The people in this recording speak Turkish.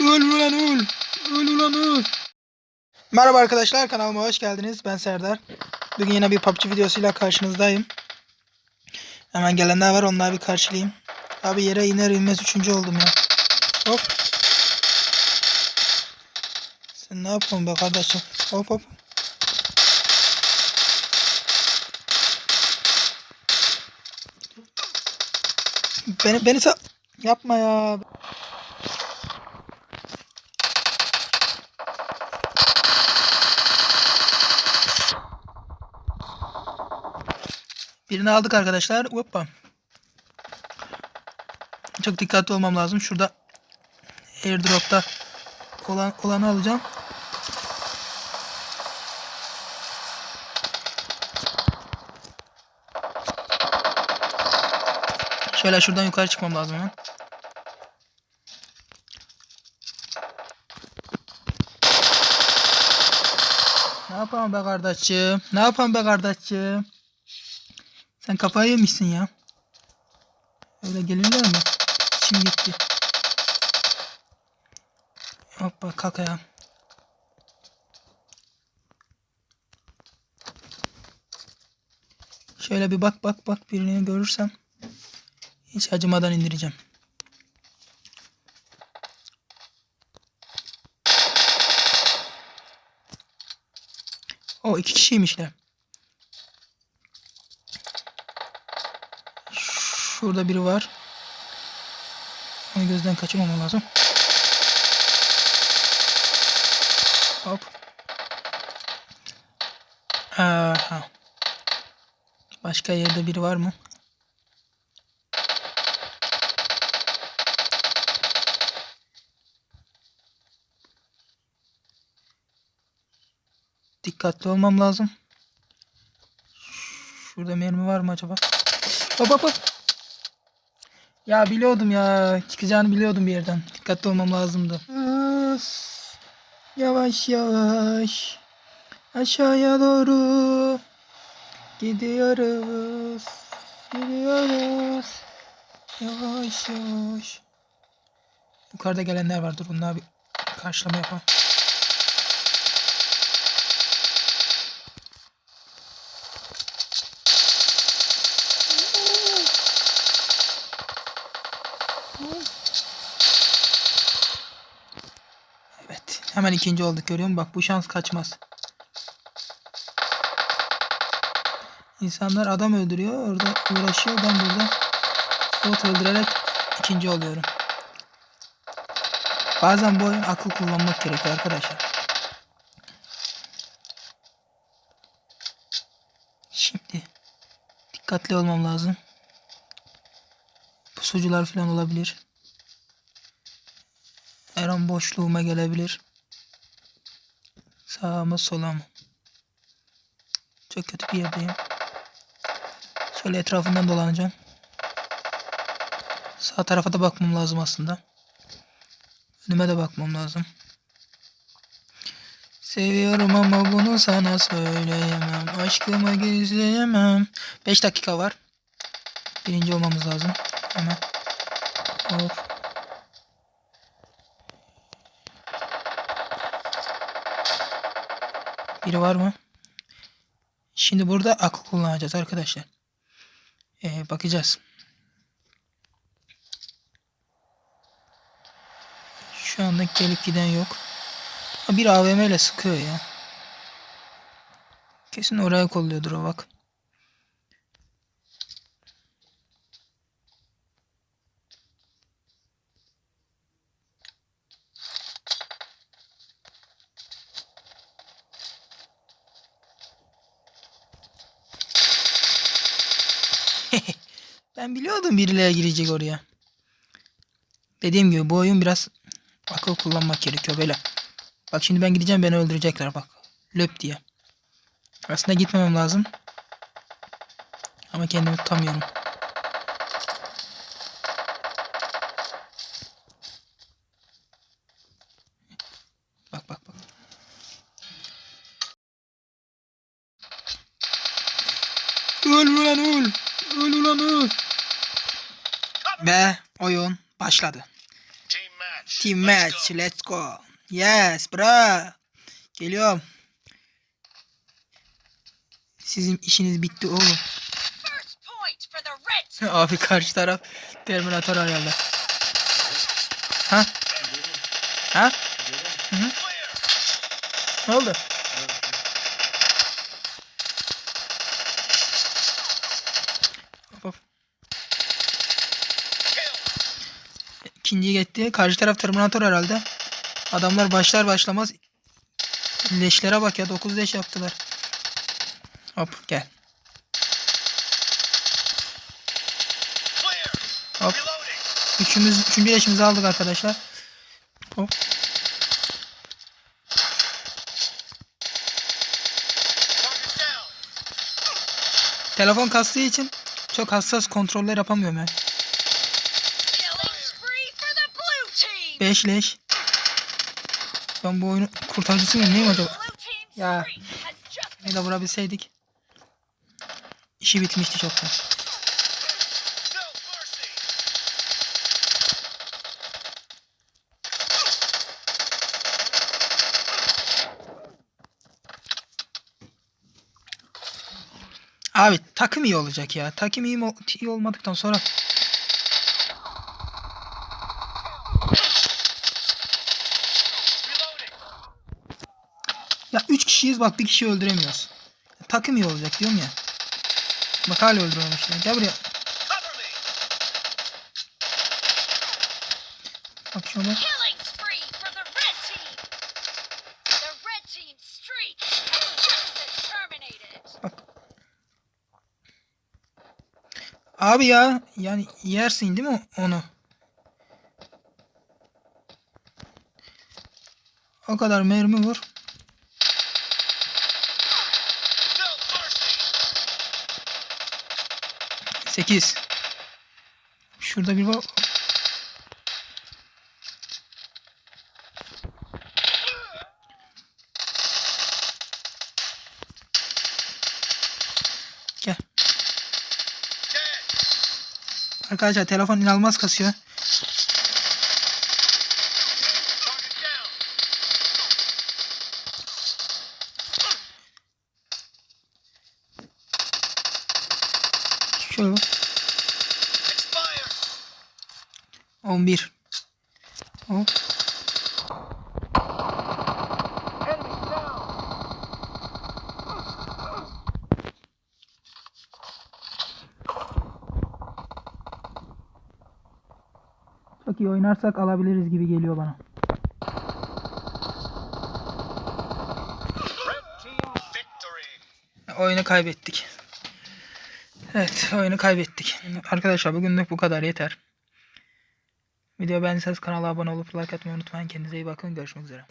Öl ulan öl. Öl ulan öl. Merhaba arkadaşlar kanalıma hoş geldiniz. Ben Serdar. Bugün yine bir PUBG videosuyla karşınızdayım. Hemen gelenler var onları bir karşılayayım. Abi yere iner inmez üçüncü oldum ya. Hop. Sen ne yapıyorsun be kardeşim? Hop hop. Beni beni sa yapma ya. Birini aldık arkadaşlar. Hoppa. Çok dikkatli olmam lazım. Şurada airdrop'ta olan olanı alacağım. Şöyle şuradan yukarı çıkmam lazım hemen. Ne yapalım be kardeşim? Ne yapalım be kardeşim? Sen kafayı yemişsin ya. Öyle gelirler mi? İçim gitti. Hoppa kalk ayağa. Şöyle bir bak bak bak birini görürsem hiç acımadan indireceğim. O iki kişiymişler. Şurada biri var. Onu gözden kaçırmamam lazım. Hop. Aha. Başka yerde biri var mı? Dikkatli olmam lazım. Şurada mermi var mı acaba? Hop hop hop. Ya biliyordum ya. Çıkacağını biliyordum bir yerden. Dikkatli olmam lazımdı. Yavaş yavaş. Aşağıya doğru. Gidiyoruz. Gidiyoruz. Yavaş yavaş. Yukarıda gelenler vardır. Bunlar bir karşılama yapalım. Evet. Hemen ikinci olduk görüyor musun? Bak bu şans kaçmaz. İnsanlar adam öldürüyor. Orada uğraşıyor. Ben burada bot öldürerek ikinci oluyorum. Bazen bu oyun akıl kullanmak gerekiyor arkadaşlar. Şimdi dikkatli olmam lazım. Pusucular falan olabilir. Her an boşluğuma gelebilir. Sağa mı sola mı? Çok kötü bir yerdeyim. Şöyle etrafından dolanacağım. Sağ tarafa da bakmam lazım aslında. Önüme de bakmam lazım. Seviyorum ama bunu sana söyleyemem. Aşkımı gizleyemem. 5 dakika var. Birinci olmamız lazım. Hemen. Hop. Biri var mı? Şimdi burada akıl kullanacağız arkadaşlar. Ee, bakacağız. Şu anda gelip giden yok. Bir AVM ile sıkıyor ya. Kesin oraya kolluyordur o bak. Ben biliyordum birileri girecek oraya. Dediğim gibi bu oyun biraz akıl kullanmak gerekiyor böyle. Bak şimdi ben gideceğim beni öldürecekler bak. Löp diye. Aslında gitmemem lazım. Ama kendimi tutamıyorum. Bak bak bak. Öl ulan öl. Ve oyun başladı. Team match. match. Team Let's match. go. Let's go. Yes bra. Geliyorum. Sizin işiniz bitti oğlum. Abi karşı taraf Terminator herhalde. Ha? Ha? Clear. Ne oldu? Hop hop. Kill. İkinciyi gitti. Karşı taraf Terminator herhalde. Adamlar başlar başlamaz leşlere bak ya 9 leş yaptılar. Hop gel. Hop. Üçümüz, üçüncü leşimizi aldık arkadaşlar. Hop. Telefon kastığı için çok hassas kontroller yapamıyorum ya. 5 leş. Ben bu oyunu kurtarıcısı mıyım neyim acaba? Ya. Bir de vurabilseydik. İşi bitmişti çoktan. Abi takım iyi olacak ya. Takım iyi, iyi olmadıktan sonra ya 3 kişiyiz bak bir kişi öldüremiyoruz. Takım iyi olacak diyorum ya. Bak hala öldürememişler. Gel buraya. Bak. Bak. Abi ya yani yersin değil mi onu? O kadar mermi vur. 8. Şurada bir var. Gel. Arkadaşlar telefon inanılmaz kasıyor. Şöyle bak. Expired. 11. Hop. Çok iyi oynarsak alabiliriz gibi geliyor bana. Oyunu kaybettik. Evet oyunu kaybettik. Arkadaşlar bugünlük bu kadar yeter. Video beğendiyseniz kanala abone olup like atmayı unutmayın. Kendinize iyi bakın. Görüşmek üzere.